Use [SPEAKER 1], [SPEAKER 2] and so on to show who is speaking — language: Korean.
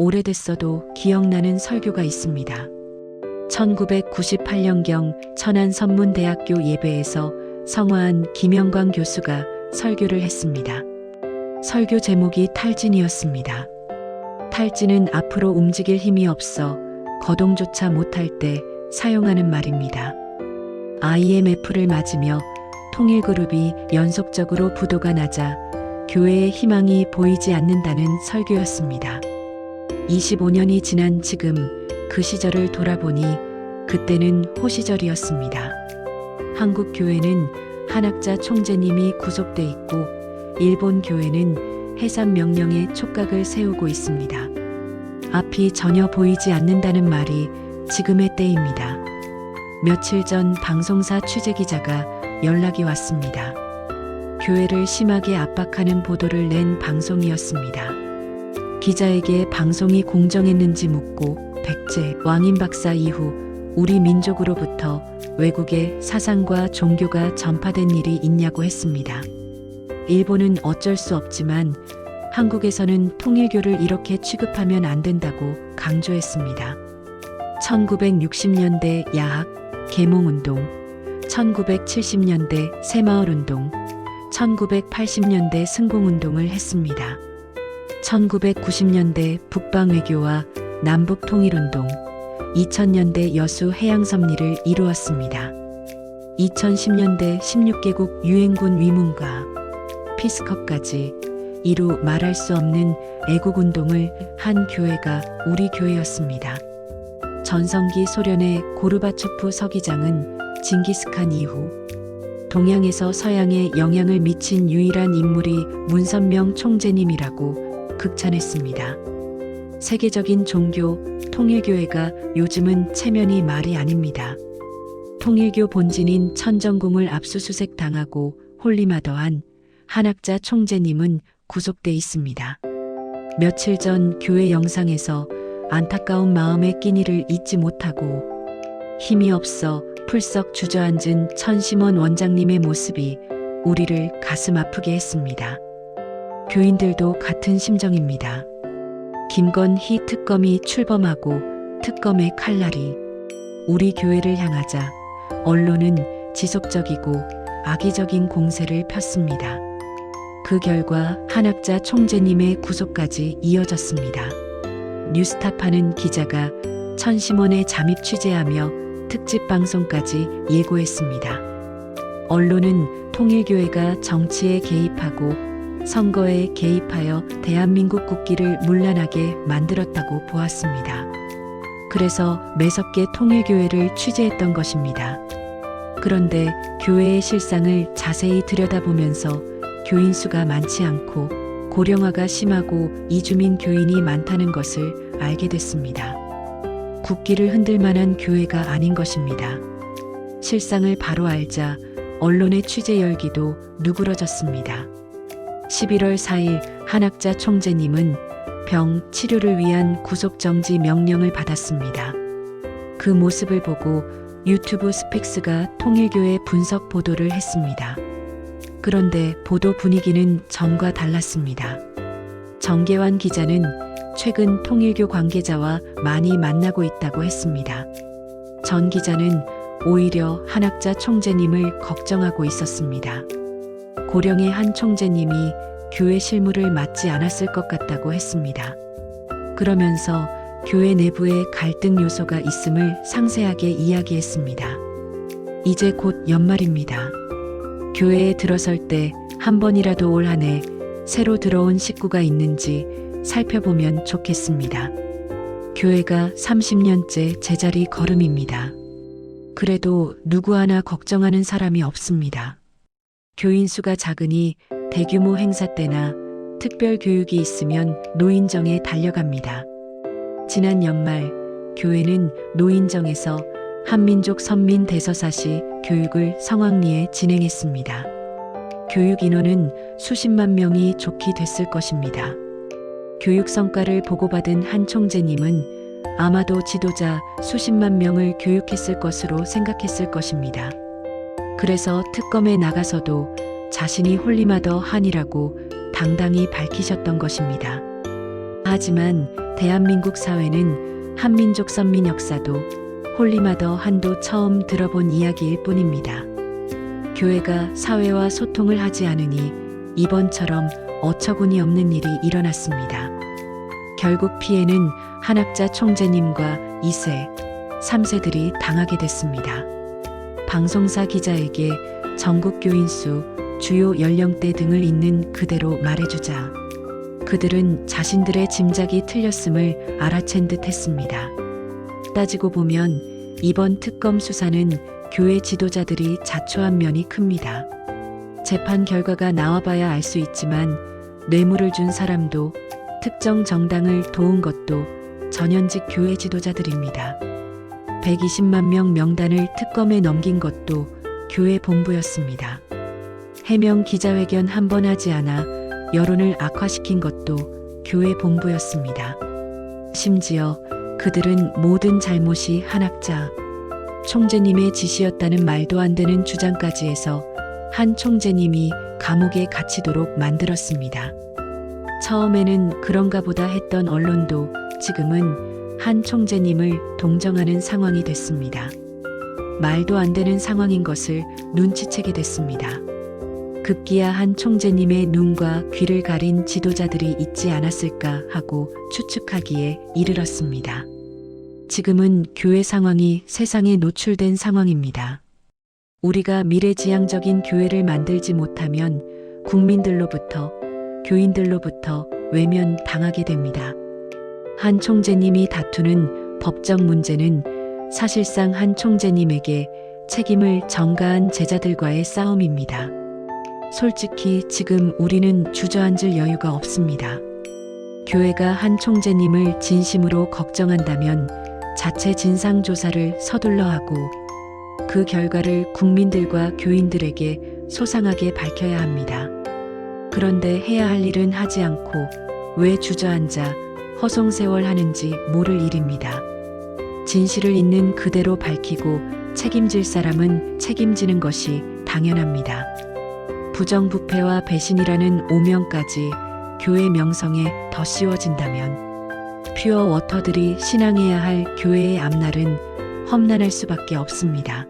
[SPEAKER 1] 오래됐어도 기억나는 설교가 있습니다. 1998년경 천안 선문대학교 예배에서 성화한 김영광 교수가 설교를 했습니다. 설교 제목이 탈진이었습니다. 탈진은 앞으로 움직일 힘이 없어 거동조차 못할 때 사용하는 말입니다. IMF를 맞으며 통일그룹이 연속적으로 부도가 나자 교회의 희망이 보이지 않는다는 설교였습니다. 25년이 지난 지금 그 시절을 돌아보니 그때는 호시절이었습니다. 한국 교회는 한학자 총재님이 구속돼 있고 일본 교회는 해산 명령에 촉각을 세우고 있습니다. 앞이 전혀 보이지 않는다는 말이 지금의 때입니다. 며칠 전 방송사 취재 기자가 연락이 왔습니다. 교회를 심하게 압박하는 보도를 낸 방송이었습니다. 기자에게 방송이 공정했는지 묻고 백제 왕인 박사 이후 우리 민족으로부터 외국의 사상과 종교가 전파된 일이 있냐고 했습니다. 일본은 어쩔 수 없지만 한국에서는 통일교를 이렇게 취급하면 안 된다고 강조했습니다. 1960년대 야학, 계몽운동, 1970년대 새마을운동, 1980년대 승공운동을 했습니다. 1990년대 북방 외교와 남북 통일운동, 2000년대 여수 해양 섭리를 이루었습니다. 2010년대 16개국 유엔군 위문과 피스컵까지 이루 말할 수 없는 애국 운동을 한 교회가 우리 교회였습니다. 전성기 소련의 고르바초프 서기장은 징기스칸 이후 동양에서 서양에 영향을 미친 유일한 인물이 문선명 총재님이라고 극찬했습니다. 세계적인 종교 통일교회가 요즘은 체면이 말이 아닙니다. 통일교 본진인 천정궁을 압수수색 당하고 홀리마더한 한학자 총재님은 구속돼 있습니다. 며칠 전 교회 영상에서 안타까운 마음의 끼니를 잊지 못하고 힘이 없어 풀썩 주저앉은 천심원 원장님의 모습이 우리를 가슴 아프게 했습니다. 교인들도 같은 심정입니다. 김건희 특검이 출범하고 특검의 칼날이 우리 교회를 향하자 언론은 지속적이고 악의적인 공세를 폈습니다. 그 결과 한학자 총재님의 구속까지 이어졌습니다. 뉴스타파는 기자가 천심원의 잠입 취재하며 특집 방송까지 예고했습니다. 언론은 통일교회가 정치에 개입하고 선거에 개입하여 대한민국 국기를 문란하게 만들었다고 보았습니다. 그래서 매섭게 통일교회를 취재했던 것입니다. 그런데 교회의 실상을 자세히 들여다보면서 교인 수가 많지 않고 고령화가 심하고 이주민 교인이 많다는 것을 알게 됐습니다. 국기를 흔들 만한 교회가 아닌 것입니다. 실상을 바로 알자 언론의 취재 열기도 누그러졌습니다. 11월 4일 한학자 총재님은 병 치료를 위한 구속정지 명령을 받았습니다. 그 모습을 보고 유튜브 스픽스가 통일교회 분석 보도를 했습니다. 그런데 보도 분위기는 전과 달랐습니다. 정계환 기자는 최근 통일교 관계자와 많이 만나고 있다고 했습니다. 전 기자는 오히려 한학자 총재님을 걱정하고 있었습니다. 고령의 한 총재님이 교회 실무를 맡지 않았을 것 같다고 했습니다. 그러면서 교회 내부에 갈등 요소가 있음을 상세하게 이야기했습니다. 이제 곧 연말입니다. 교회에 들어설 때 한 번이라도 올 한 해 새로 들어온 식구가 있는지 살펴보면 좋겠습니다. 교회가 30년째 제자리 걸음입니다. 그래도 누구 하나 걱정하는 사람이 없습니다. 교인 수가 작으니 대규모 행사 때나 특별 교육이 있으면 노인정에 달려갑니다. 지난 연말 교회는 노인정에서 한민족 선민 대서사시 교육을 성황리에 진행했습니다. 교육 인원은 수십만 명이 좋게 됐을 것입니다. 교육 성과를 보고받은 한 총재님은 아마도 지도자 수십만 명을 교육했을 것으로 생각했을 것입니다. 그래서 특검에 나가서도 자신이 홀리마더 한이라고 당당히 밝히셨던 것입니다. 하지만 대한민국 사회는 한민족 선민 역사도 홀리마더 한도 처음 들어본 이야기일 뿐입니다. 교회가 사회와 소통을 하지 않으니 이번처럼 어처구니 없는 일이 일어났습니다. 결국 피해는 한학자 총재님과 2세, 3세들이 당하게 됐습니다. 방송사 기자에게 전국 교인 수, 주요 연령대 등을 있는 그대로 말해주자. 그들은 자신들의 짐작이 틀렸음을 알아챈 듯 했습니다. 따지고 보면 이번 특검 수사는 교회 지도자들이 자초한 면이 큽니다. 재판 결과가 나와봐야 알 수 있지만 뇌물을 준 사람도 특정 정당을 도운 것도 전현직 교회 지도자들입니다. 120만 명 명단을 특검에 넘긴 것도 교회 본부였습니다. 해명 기자회견 한 번 하지 않아 여론을 악화시킨 것도 교회 본부였습니다. 심지어 그들은 모든 잘못이 한학자 총재님의 지시였다는 말도 안 되는 주장까지 해서 한 총재님이 감옥에 갇히도록 만들었습니다. 처음에는 그런가 보다 했던 언론도 지금은 한 총재님을 동정하는 상황이 됐습니다. 말도 안 되는 상황인 것을 눈치채게 됐습니다. 급기야 한 총재님의 눈과 귀를 가린 지도자들이 있지 않았을까 하고 추측하기에 이르렀습니다. 지금은 교회 상황이 세상에 노출된 상황입니다. 우리가 미래지향적인 교회를 만들지 못하면 국민들로부터, 교인들로부터 외면 당하게 됩니다. 한 총재님이 다투는 법적 문제는 사실상 한 총재님에게 책임을 전가한 제자들과의 싸움입니다. 솔직히 지금 우리는 주저앉을 여유가 없습니다. 교회가 한 총재님을 진심으로 걱정한다면 자체 진상조사를 서둘러 하고 그 결과를 국민들과 교인들에게 소상하게 밝혀야 합니다. 그런데 해야 할 일은 하지 않고 왜 주저앉아 허송세월 하는지 모를 일입니다. 진실을 있는 그대로 밝히고 책임질 사람은 책임지는 것이 당연합니다. 부정부패와 배신이라는 오명까지 교회 명성에 더 씌워진다면 퓨어 워터들이 신앙해야 할 교회의 앞날은 험난할 수밖에 없습니다.